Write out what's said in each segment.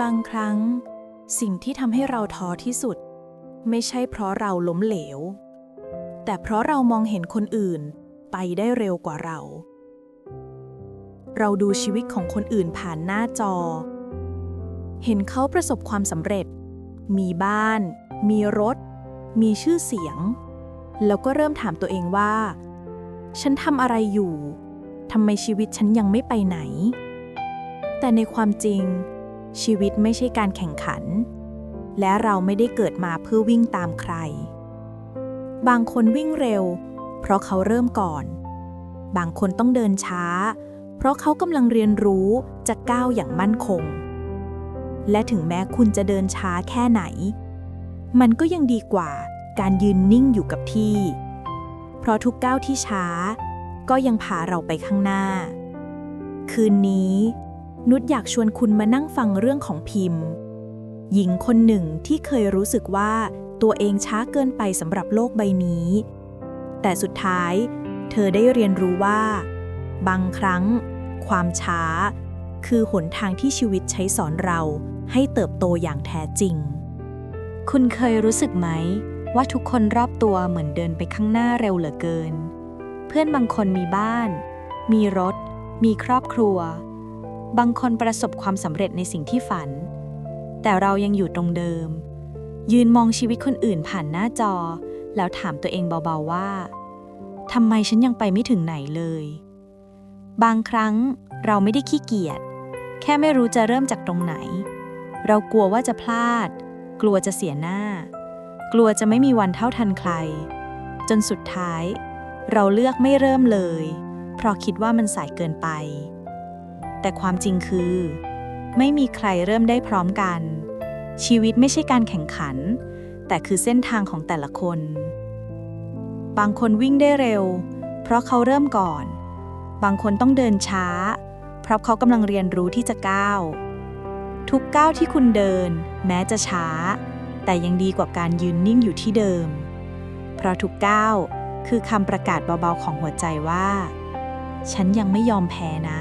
บางครั้ง สิ่งที่ทำให้เราท้อที่สุด ไม่ใช่เพราะเราล้มเหลว แต่เพราะเรามองเห็นคนอื่นไปได้เร็วกว่าเรา เราดูชีวิตของคนอื่นผ่านหน้าจอ เห็นเขาประสบความสำเร็จ มีบ้าน มีรถ มีชื่อเสียง แล้วก็เริ่มถามตัวเองว่า ฉันทำอะไรอยู่ทำไมชีวิตฉันยังไม่ไปไหน แต่ในความจริง ชีวิตไม่ใช่การแข่งขัน และเราไม่ได้เกิดมาเพื่อวิ่งตามใคร บางคนวิ่งเร็ว เพราะเขาเริ่มก่อน บางคนต้องเดินช้า เพราะเขากำลังเรียนรู้จะก้าวอย่างมั่นคง และถึงแม้คุณจะเดินช้าแค่ไหน มันก็ยังดีกว่าการยืนนิ่งอยู่กับที่ เพราะทุกก้าวที่ช้า ก็ยังพาเราไปข้างหน้า คืนนี้ นุชอยากชวนคุณมานั่งฟังเรื่องของพิมพ์ หญิงคนหนึ่งที่เคยรู้สึกว่าตัวเองช้าเกินไปสำหรับโลกใบนี้ แต่สุดท้าย เธอได้เรียนรู้ว่า บางครั้ง ความช้า คือหนทางที่ชีวิตใช้สอนเราให้เติบโตอย่างแท้จริง คุณเคยรู้สึกไหม ว่าทุกคนรอบตัวเหมือนเดินไปข้างหน้าเร็วเหลือเกิน เพื่อนบางคนมีบ้าน มีรถ มีครอบครัว บางคนประสบความสำเร็จในสิ่งที่ฝัน แต่เรายังอยู่ตรงเดิม ยืนมองชีวิตคนอื่นผ่านหน้าจอ แล้วถามตัวเองเบาๆว่าทำไมฉันยังไปไม่ถึงไหนเลย บางครั้งเราไม่ได้ขี้เกียจ แค่ไม่รู้จะเริ่มจากตรงไหน เรากลัวว่าจะพลาด กลัวจะเสียหน้า กลัวจะไม่มีวันเท่าทันใคร จนสุดท้าย เราเลือกไม่เริ่มเลย เพราะคิดว่ามันสายเกินไป แต่ความจริงคือ ไม่มีใครเริ่มได้พร้อมกัน ชีวิตไม่ใช่การแข่งขัน แต่คือเส้นทางของแต่ละคน บางคนวิ่งได้เร็ว เพราะเขาเริ่มก่อน บางคนต้องเดินช้า เพราะเขากำลังเรียนรู้ที่จะก้าว ทุกก้าวที่คุณเดิน แม้จะช้า แต่ยังดีกว่าการยืนนิ่งอยู่ที่เดิม เพราะทุกก้าวคือคำประกาศเบาๆของหัวใจว่า ฉันยังไม่ยอมแพ้นะ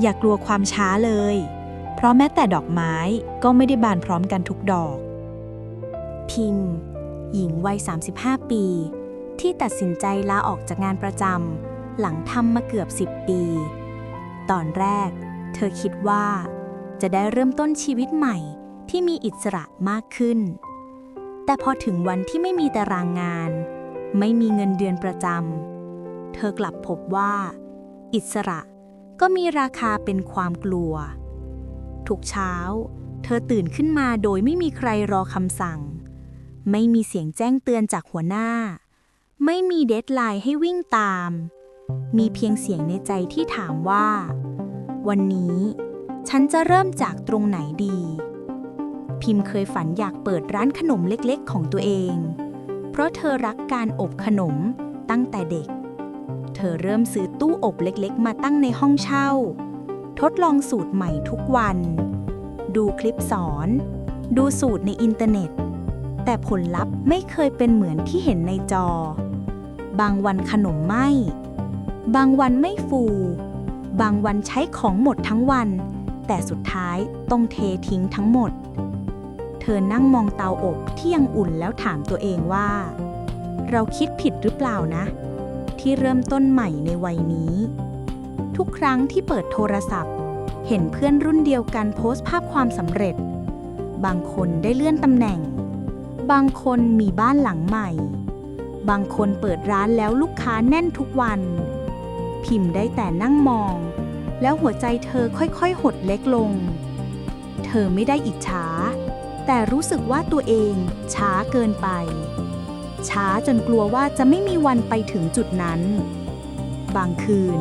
อย่ากลัวความช้าเลย เพราะแม้แต่ดอกไม้ก็ไม่ได้บานพร้อมกันทุกดอก พิมพ์ หญิงวัย 35 ปี ที่ตัดสินใจลาออกจากงานประจำหลังทำมาเกือบ 10 ปี ตอนแรก เธอคิดว่า จะได้เริ่มต้นชีวิตใหม่ที่มีอิสระมากขึ้น แต่พอถึงวันที่ไม่มีตารางงาน ไม่มีเงินเดือนประจำเธอกลับพบว่า อิสระ ก็มีราคาเป็นความกลัว ทุกเช้า เธอตื่นขึ้นมาโดยไม่มีใครรอคำสั่ง ไม่มีเสียงแจ้งเตือนจากหัวหน้า ไม่มีเดทไลน์ให้วิ่งตาม มีเพียงเสียงในใจที่ถามว่า วันนี้ ฉันจะเริ่มจากตรงไหนดี พิมพ์เคยฝันอยากเปิดร้านขนมเล็กๆ ของตัวเอง เพราะเธอรักการอบขนมตั้งแต่เด็ก อเริ่มซื้อตู้อบเล็กๆ มาตั้งในห้องเช่า ทดลองสูตรใหม่ทุกวัน ดูคลิปสอน ดูสูตรในอินเทอร์เน็ต แต่ผลลัพธ์ไม่เคยเป็นเหมือนที่เห็นในจอ บางวันขนมไหมบางวันไม่ฟู บางวันใช้ของหมดทั้งวัน แต่สุดท้ายต้องเททิ้งทั้งหมด เธอนั่งมองเตาอบที่ยังอุ่นแล้วถามตัวเองว่า เราคิดผิดหรือเปล่านะ ที่เริ่มต้นใหม่ในวัยนี้ ทุกครั้งที่เปิดโทรศัพท์ เห็นเพื่อนรุ่นเดียวกันโพสต์ภาพความสำเร็จ บางคนได้เลื่อนตำแหน่ง บางคนมีบ้านหลังใหม่ บางคนเปิดร้านแล้วลูกค้าแน่นทุกวัน พิมพ์ได้แต่นั่งมอง แล้วหัวใจเธอค่อยๆ หดเล็กลง เธอไม่ได้อิจฉาแต่รู้สึกว่าตัวเองช้าเกินไป ช้าจนกลัวว่าจะไม่มีวันไปถึงจุดนั้น บางคืน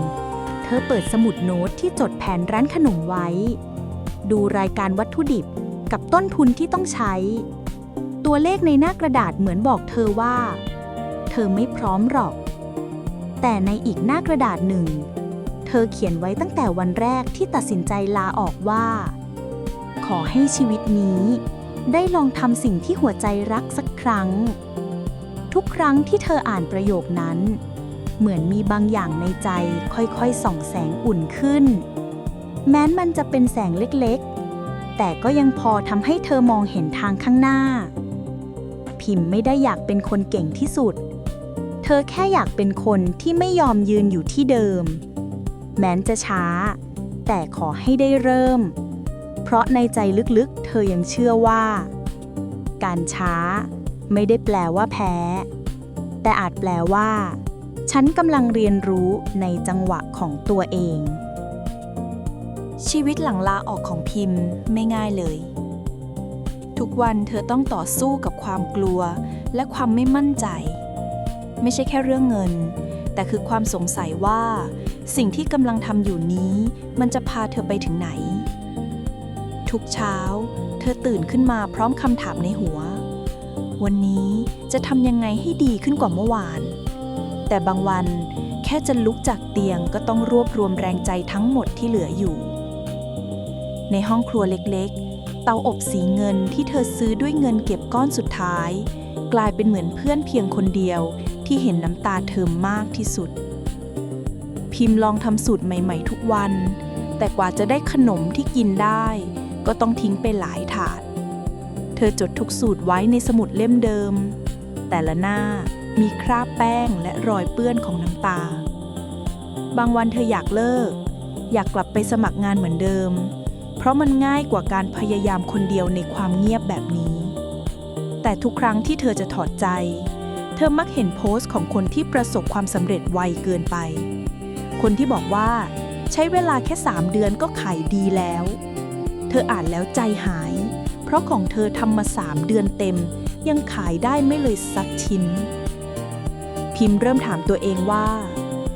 เธอเปิดสมุดโน้ตที่จดแผนร้านขนมไว้ ดูรายการวัตถุดิบกับต้นทุนที่ต้องใช้ ตัวเลขในหน้ากระดาษเหมือนบอกเธอว่า เธอไม่พร้อมหรอก แต่ในอีกหน้ากระดาษหนึ่ง เธอเขียนไว้ตั้งแต่วันแรกที่ตัดสินใจลาออกว่า ขอให้ชีวิตนี้ ได้ลองทำสิ่งที่หัวใจรักสักครั้ง ครั้งที่เธออ่านประโยคนั้น เหมือนมีบางอย่างในใจค่อยๆส่องแสงอุ่นขึ้น แม้นมันจะเป็นแสงเล็กๆ แต่ก็ยังพอทำให้เธอมองเห็นทางข้างหน้า พิมพ์ไม่ได้อยากเป็นคนเก่งที่สุด เธอแค่อยากเป็นคนที่ไม่ยอมยืนอยู่ที่เดิม แม้นจะช้า แต่ขอให้ได้เริ่ม เพราะในใจลึกๆ เธอยังเชื่อว่า การช้าไม่ได้แปลว่าแพ้ แต่อาจแปลว่า ฉันกำลังเรียนรู้ในจังหวะของตัวเอง ชีวิตหลังลาออกของพิมพ์ไม่ง่ายเลย ทุกวันเธอต้องต่อสู้กับความกลัว และความไม่มั่นใจ ไม่ใช่แค่เรื่องเงิน แต่คือความสงสัยว่า สิ่งที่กำลังทำอยู่นี้ มันจะพาเธอไปถึงไหน ทุกเช้า เธอตื่นขึ้นมาพร้อมคำถามในหัว วันนี้จะทำยังไงให้ดีขึ้นกว่าเมื่อวาน แต่บางวันแค่จะลุกจากเตียงก็ต้องรวบรวมแรงใจทั้งหมดที่เหลืออยู่ ในห้องครัวเล็กๆ เตาอบสีเงินที่เธอซื้อด้วยเงินเก็บก้อนสุดท้าย กลายเป็นเหมือนเพื่อนเพียงคนเดียวที่เห็นน้ำตาเธอมากที่สุด พิมพ์ลองทำสูตรใหม่ๆทุกวัน แต่กว่าจะได้ขนมที่กินได้ ก็ต้องทิ้งไปหลายถาด อจดทุกสูตรไว้ในสมุดเล่มเดิม แต่ละหน้ามีคราบแป้งและรอยเปื้อนของน้ำตา บางวันเธออยากเลิก อยากกลับไปสมัครงานเหมือนเดิม เพราะมันง่ายกว่าการพยายามคนเดียวในความเงียบแบบนี้ แต่ทุกครั้งที่เธอจะถอดใจ เธอมักเห็นโพสต์ของคนที่ประสบความสำเร็จไวเกินไป คนที่บอกว่าใช้เวลาแค่ 3 เดือนก็ขายดีแล้ว เธออ่านแล้วใจหาย ราะของเธอทำมา3เดือนเต็ม ยังขายได้ไม่เลยสักชิ้น พิมพ์เริ่มถามตัวเองว่า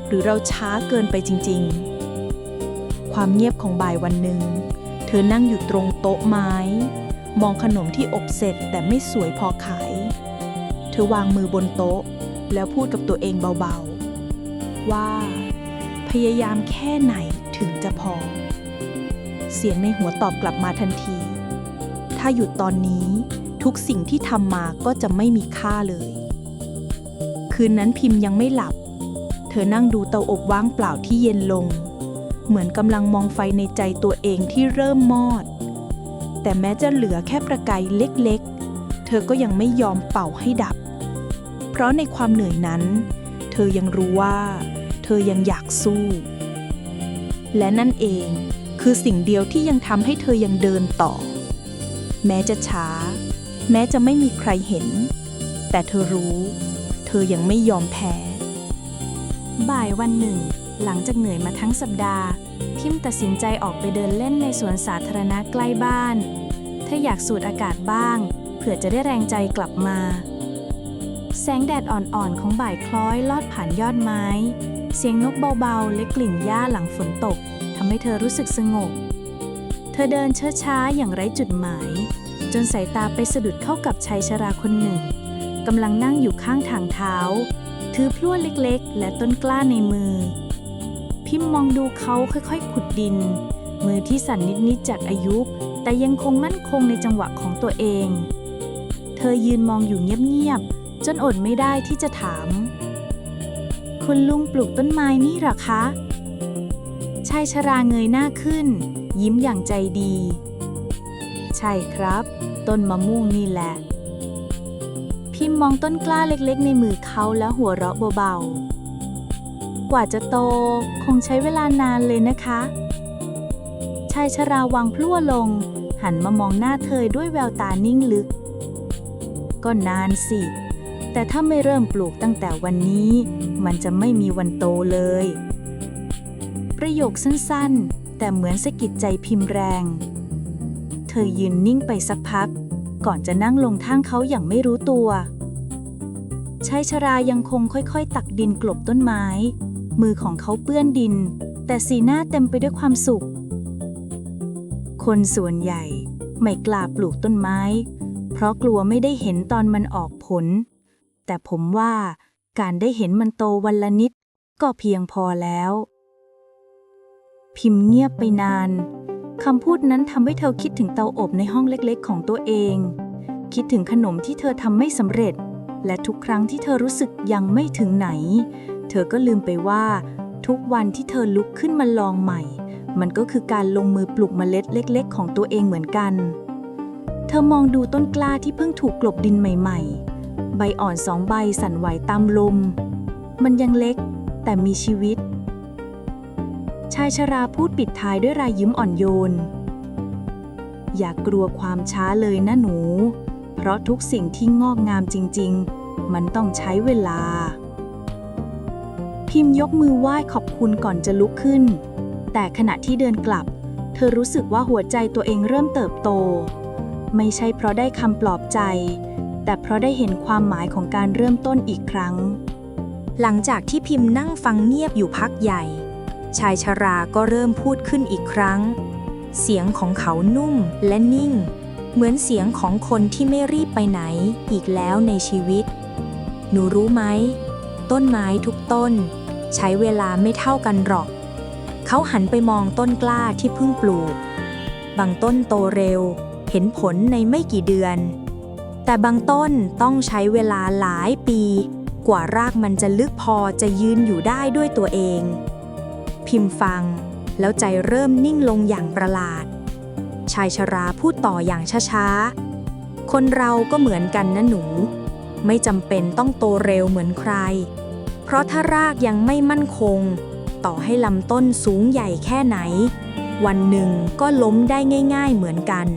หรือเราช้าเกินไปจริง ๆ ความเงียบของบ่ายวันหนึ่ง เธอนั่งอยู่ตรงโต๊ะไม้ มองขนมที่อบเสร็จแต่ไม่สวยพอขาย เธอวางมือบนโต๊ะ แล้วพูดกับตัวเองเบาๆ ว่า พยายามแค่ไหนถึงจะพอ เสียงในหัวตอบกลับมาทันทีาหยุดตอนนี้ ทุกสิ่งที่ทำมาก็จะไม่มีค่าเลย คืนนั้นพิมพ์ยังไม่หลับ เธอนั่งดูเตาอบว่างเปล่าที่เย็นลง เหมือนกำลังมองไฟในใจตัวเองที่เริ่มมอด แต่แม้จะเหลือแค่ประกายเล็กๆ เธอก็ยังไม่ยอมเป่าให้ดับ เพราะในความเหนื่อยนั้น เธอยังรู้ว่า เธอยังอยากสู้ และนั่นเองคือสิ่งเดียวที่ยังทำให้เธอยังเดินต่อ แม้จะช้า แม้จะไม่มีใครเห็น แต่เธอรู้ เธอยังไม่ยอมแพ้ บ่ายวันหนึ่ง หลังจากเหนื่อยมาทั้งสัปดาห์ พิมตัดสินใจออกไปเดินเล่นในสวนสาธารณะใกล้บ้าน เธออยากสูดอากาศบ้าง เผื่อจะได้แรงใจกลับมา แสงแดดอ่อนๆ ของบ่ายคล้อยลอดผ่านยอดไม้ เสียงนกเบาๆ และกลิ่นหญ้าหลังฝนตกทำให้เธอรู้สึกสงบ ธอเดินช้าๆอย่างไร้จุดหมาย จนสายตาไปสะดุดเข้ากับชายชราคนหนึ่งกำลังนั่งอยู่ข้างทางเท้า ถือพลั่วเล็กๆ และต้นกล้าในมือ พิมพ์มองดูเขาค่อยๆ ขุดดิน มือที่สั่นนิดๆจากอายุ แต่ยังคงมั่นคงในจังหวะของตัวเอง เธอยืนมองอยู่เงียบๆ จนอดไม่ได้ที่จะถาม คุณลุงปลูกต้นไม้นี่หรอคะ ชายชราเงยหน้าขึ้น ยิ้มอย่างใจดี ใช่ครับ ต้นมะม่วงนี่แหละ พิมพ์มองต้นกล้าเล็กๆ ในมือเขาแล้วหัวเราะเบาๆ กว่าจะโต คงใช้เวลานานเลยนะคะชายชราวางพลั่วลง หันมามองหน้าเธอด้วยแววตานิ่งลึก ก็นานสิ แต่ถ้าไม่เริ่มปลูกตั้งแต่วันนี้ มันจะไม่มีวันโตเลย ประโยคสั้นๆ แต่เหมือนสะกิดใจพิมพ์แรง เธอยืนนิ่งไปสักพัก ก่อนจะนั่งลงทางเขาอย่างไม่รู้ตัวชายชรายังคงค่อยๆ ตักดินกลบต้นไม้ มือของเขาเปื้อนดิน แต่สีหน้าเต็มไปด้วยความสุข คนส่วนใหญ่ไม่กล้าปลูกต้นไม้ เพราะกลัวไม่ได้เห็นตอนมันออกผล แต่ผมว่าการได้เห็นมันโตวันละนิด ก็เพียงพอแล้ว พิมพ์เงียบไปนาน คำพูดนั้นทำให้เธอคิดถึงเตาอบในห้องเล็กๆ ของตัวเอง คิดถึงขนมที่เธอทำไม่สำเร็จ และทุกครั้งที่เธอรู้สึกยังไม่ถึงไหน เธอก็ลืมไปว่า ทุกวันที่เธอลุกขึ้นมาลองใหม่ มันก็คือการลงมือปลูกเมล็ดเล็ก ๆ ของตัวเองเหมือนกัน เธอมองดูต้นกล้าที่เพิ่งถูกกลบดินใหม่ ๆ ใบอ่อนสองใบสั่นไหวตามลม มันยังเล็กแต่มีชีวิต ชายชราพูดปิดท้ายด้วยรายยิ้มอ่อนโยน อย่ากกลัวความช้าเลยนะหนู เพราะทุกสิ่งที่งอกงามจริง ๆ มันต้องใช้เวลา พิมพ์ยกมือไหว้ขอบคุณก่อนจะลุกขึ้น แต่ขณะที่เดินกลับ เธอรู้สึกว่าหัวใจตัวเองเริ่มเติบโต ไม่ใช่เพราะได้คำปลอบใจ แต่เพราะได้เห็นความหมายของการเริ่มต้นอีกครั้ง หลังจากที่พิมพ์นั่งฟังเงียบอยู่พักใหญ่ ชายชราก็เริ่มพูดขึ้นอีกครั้ง เสียงของเขานุ่มและนิ่ง เหมือนเสียงของคนที่ไม่รีบไปไหนอีกแล้วในชีวิต หนูรู้ไหม ต้นไม้ทุกต้น ใช้เวลาไม่เท่ากันหรอก เขาหันไปมองต้นกล้าที่เพิ่งปลูก บางต้นโตเร็ว เห็นผลในไม่กี่เดือน แต่บางต้นต้องใช้เวลาหลายปี กว่ารากมันจะลึกพอจะยืนอยู่ได้ด้วยตัวเอง พิมพ์ฟัง แล้วใจเริ่มนิ่งลงอย่างประหลาด ชายชราพูดต่ออย่างช้าๆ คนเราก็เหมือนกันนะหนู ไม่จำเป็นต้องโตเร็วเหมือนใคร เพราะถ้ารากยังไม่มั่นคง ต่อให้ลำต้นสูงใหญ่แค่ไหน วันหนึ่งก็ล้มได้ง่ายๆเหมือนกัน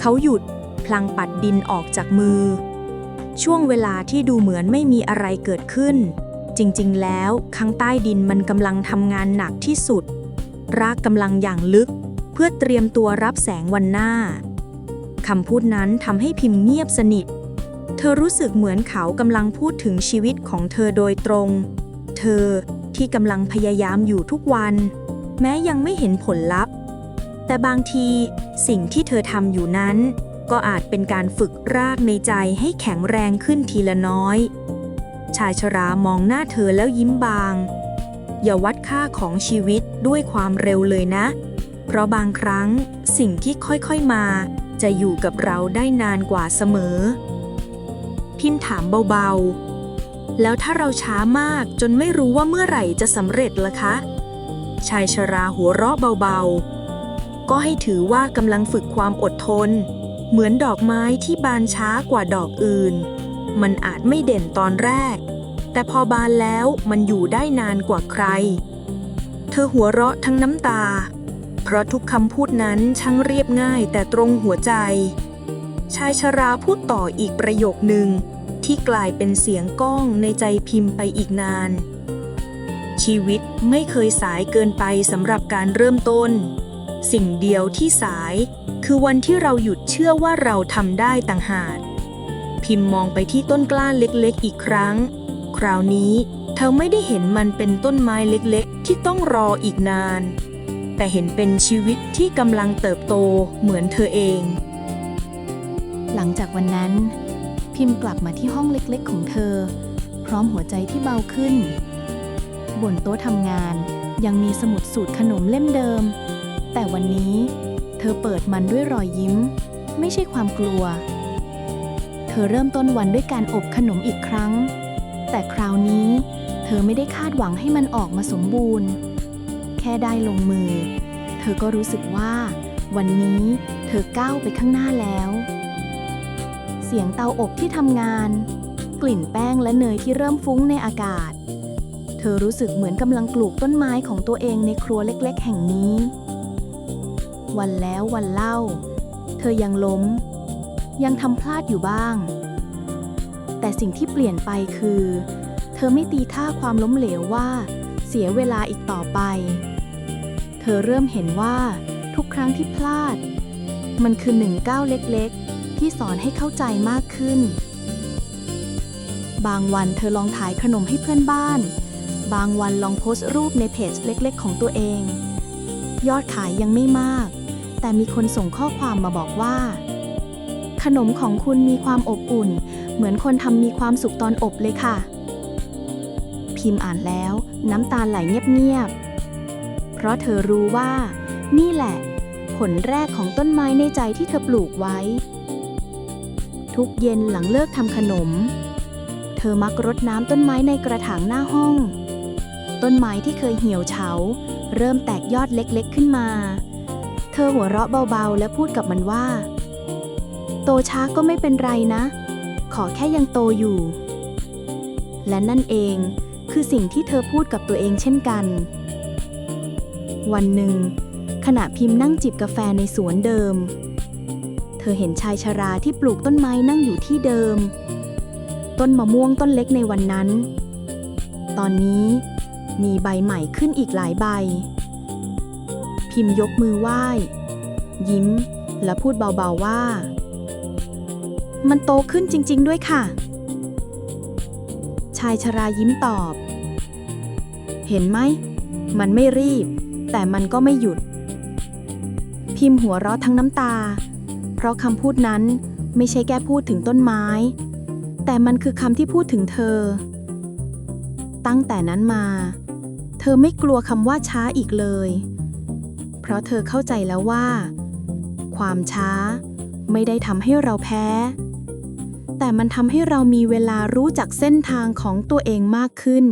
เขาหยุดพลางปัดดินออกจากมือ ช่วงเวลาที่ดูเหมือนไม่มีอะไรเกิดขึ้น จริงๆ แล้วข้างใต้ดินมันกำลังทำงานหนักที่สุด รากกำลังอย่างลึก เพื่อเตรียมตัวรับแสงวันหน้าคำพูดนั้นทำให้พิมพ์เงียบสนิท เธอรู้สึกเหมือนเขากำลังพูดถึงชีวิตของเธอโดยตรง เธอที่กำลังพยายามอยู่ทุกวัน แม้ยังไม่เห็นผลลัพธ์ แต่บางทีสิ่งที่เธอทำอยู่นั้น ก็อาจเป็นการฝึกรากในใจให้แข็งแรงขึ้นทีละน้อย ชายชรามองหน้าเธอแล้วยิ้มบาง อย่าวัดค่าของชีวิตด้วยความเร็วเลยนะ เพราะบางครั้งสิ่งที่ค่อยๆมา จะอยู่กับเราได้นานกว่าเสมอ พิมพ์ถามเบาๆ แล้วถ้าเราช้ามากจนไม่รู้ว่าเมื่อไหร่จะสำเร็จล่ะคะ ชายชราหัวเราะเบาๆ ก็ให้ถือว่ากำลังฝึกความอดทน เหมือนดอกไม้ที่บานช้ากว่าดอกอื่น มันอาจไม่เด่นตอนแรก แต่พอบานแล้วมันอยู่ได้นานกว่าใคร เธอหัวเราะทั้งน้ำตา เพราะทุกคำพูดนั้นช่างเรียบง่ายแต่ตรงหัวใจ ชายชราพูดต่ออีกประโยคหนึ่งที่กลายเป็นเสียงก้องในใจพิมพ์ไปอีกนาน ชีวิตไม่เคยสายเกินไปสำหรับการเริ่มต้น สิ่งเดียวที่สาย คือวันที่เราหยุดเชื่อว่าเราทำได้ต่างหาก พิมพ์มองไปที่ต้นกล้าเล็กๆ อีกครั้ง คราวนี้เธอไม่ได้เห็นมันเป็นต้นไม้เล็กๆ ที่ต้องรออีกนาน แต่เห็นเป็นชีวิตที่กำลังเติบโตเหมือนเธอเอง หลังจากวันนั้น พิมพ์กลับมาที่ห้องเล็กๆ ของเธอ พร้อมหัวใจที่เบาขึ้น บนโต๊ะทำงานยังมีสมุดสูตรขนมเล่มเดิม แต่วันนี้ เธอเปิดมันด้วยรอยยิ้ม ไม่ใช่ความกลัว อเริ่มต้นวันด้วยการอบขนมอีกครั้ง แต่คราวนี้ เธอไม่ได้คาดหวังให้มันออกมาสมบูรณ์ แค่ได้ลงมือ เธอก็รู้สึกว่า วันนี้เธอก้าวไปข้างหน้าแล้ว เสียงเตาอบที่ทำงาน กลิ่นแป้งและเนยที่เริ่มฟุ้งในอากาศ เธอรู้สึกเหมือนกำลังปลูกต้นไม้ของตัวเองในครัวเล็ก ๆ แห่งนี้ วันแล้ววันเล่า เธอยังล้ม ยังทำพลาดอยู่บ้าง แต่สิ่งที่เปลี่ยนไปคือ เธอไม่ตีท่าความล้มเหลวว่า เสียเวลาอีกต่อไป เธอเริ่มเห็นว่าทุกครั้งที่พลาด มันคือหนึ่งก้าวเล็กๆ ที่สอนให้เข้าใจมากขึ้น บางวันเธอลองถ่ายขนมให้เพื่อนบ้าน บางวันลองโพสต์รูปในเพจเล็กๆ ของตัวเอง ยอดขายยังไม่มาก แต่มีคนส่งข้อความมาบอกว่า ขนมของคุณมีความอบอุ่น เหมือนคนทำมีความสุขตอนอบเลยค่ะ พิมพ์อ่านแล้ว น้ำตาไหลเงียบๆ เพราะเธอรู้ว่า นี่แหละ ผลแรกของต้นไม้ในใจที่เธอปลูกไว้ ทุกเย็นหลังเลิกทำขนม เธอมักรดน้ำต้นไม้ในกระถางหน้าห้อง ต้นไม้ที่เคยเหี่ยวเฉา เริ่มแตกยอดเล็กๆขึ้นมา เธอหัวเราะเบาๆ และพูดกับมันว่า โตช้าก็ไม่เป็นไรนะ ขอแค่ยังโตอยู่ และนั่นเองคือสิ่งที่เธอพูดกับตัวเองเช่นกัน วันหนึ่ง ขณะพิมพ์นั่งจิบกาแฟในสวนเดิม เธอเห็นชายชราที่ปลูกต้นไม้นั่งอยู่ที่เดิม ต้นมะม่วงต้นเล็กในวันนั้น ตอนนี้มีใบใหม่ขึ้นอีกหลายใบ พิมพ์ยกมือไหว้ ยิ้มและพูดเบาๆว่า มันโตขึ้นจริง ๆ ด้วยค่ะ ชายชรายิ้มตอบ เห็นไหม มันไม่รีบ แต่มันก็ไม่หยุด พิมพ์หัวเราะทั้งน้ำตา เพราะคำพูดนั้นไม่ใช่แค่พูดถึงต้นไม้ แต่มันคือคำที่พูดถึงเธอ ตั้งแต่นั้นมา เธอไม่กลัวคำว่าช้าอีกเลย เพราะเธอเข้าใจแล้วว่า ความช้าไม่ได้ทำให้เราแพ้ แต่มันทำให้เรามีเวลารู้จักเส้นทางของตัวเองมากขึ้น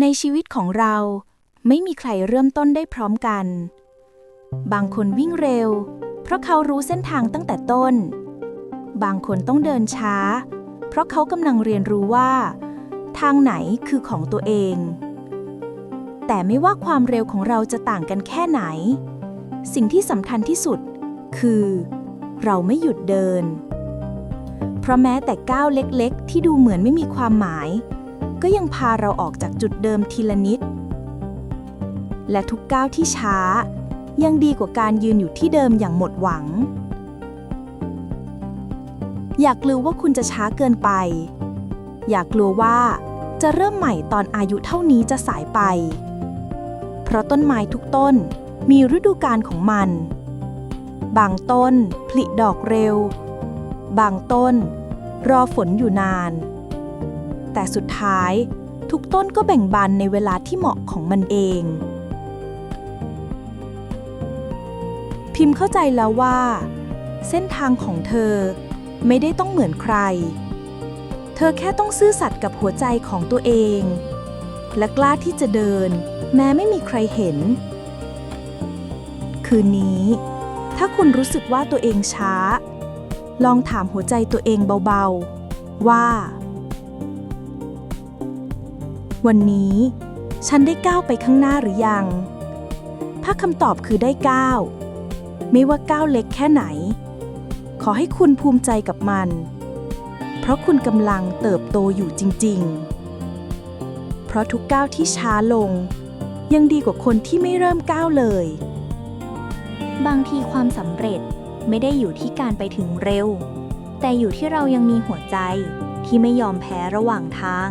ในชีวิตของเราไม่มีใครเริ่มต้นได้พร้อมกัน บางคนวิ่งเร็ว เพราะเขารู้เส้นทางตั้งแต่ต้น บางคนต้องเดินช้า เพราะเขากำลังเรียนรู้ว่า ทางไหนคือของตัวเอง แต่ไม่ว่าความเร็วของเราจะต่างกันแค่ไหน สิ่งที่สำคัญที่สุด คือ เราไม่หยุดเดิน เพราะแม้แต่ก้าวเล็กๆ ที่ดูเหมือนไม่มีความหมาย ก็ยังพาเราออกจากจุดเดิมทีละนิด และทุกก้าวที่ช้า ยังดีกว่าการยืนอยู่ที่เดิมอย่างหมดหวัง อยากลัวว่าคุณจะช้าเกินไป อยากกลัวว่าจะเริ่มใหม่ตอนอายุเท่านี้จะสายไป เพราะต้นไม้ทุกต้นมีฤดูกาลของมัน บางต้นผลิดอกเร็ว บางต้น รอฝนอยู่นาน แต่สุดท้ายทุกต้นก็แบ่งบานในเวลาที่เหมาะของมันเอง พิมพ์เข้าใจแล้วว่า เส้นทางของเธอไม่ได้ต้องเหมือนใคร เธอแค่ต้องซื่อสัตย์กับหัวใจของตัวเอง และกล้าที่จะเดิน แม้ไม่มีใครเห็น คืนนี้ ถ้าคุณรู้สึกว่าตัวเองช้า ลองถามหัวใจตัวเองเบาๆ ว่า วันนี้ ฉันได้ก้าวไปข้างหน้าหรือยัง ถ้าคำตอบคือได้ก้าวไม่ว่าก้าวเล็กแค่ไหน ขอให้คุณภูมิใจกับมัน เพราะคุณกำลังเติบโตอยู่จริง ๆ เพราะทุกก้าวที่ช้าลง ยังดีกว่าคนที่ไม่เริ่มก้าวเลย บางทีความสำเร็จ ไม่ได้อยู่ที่การไปถึงเร็ว แต่อยู่ที่เรายังมีหัวใจที่ไม่ยอมแพ้ระหว่างทาง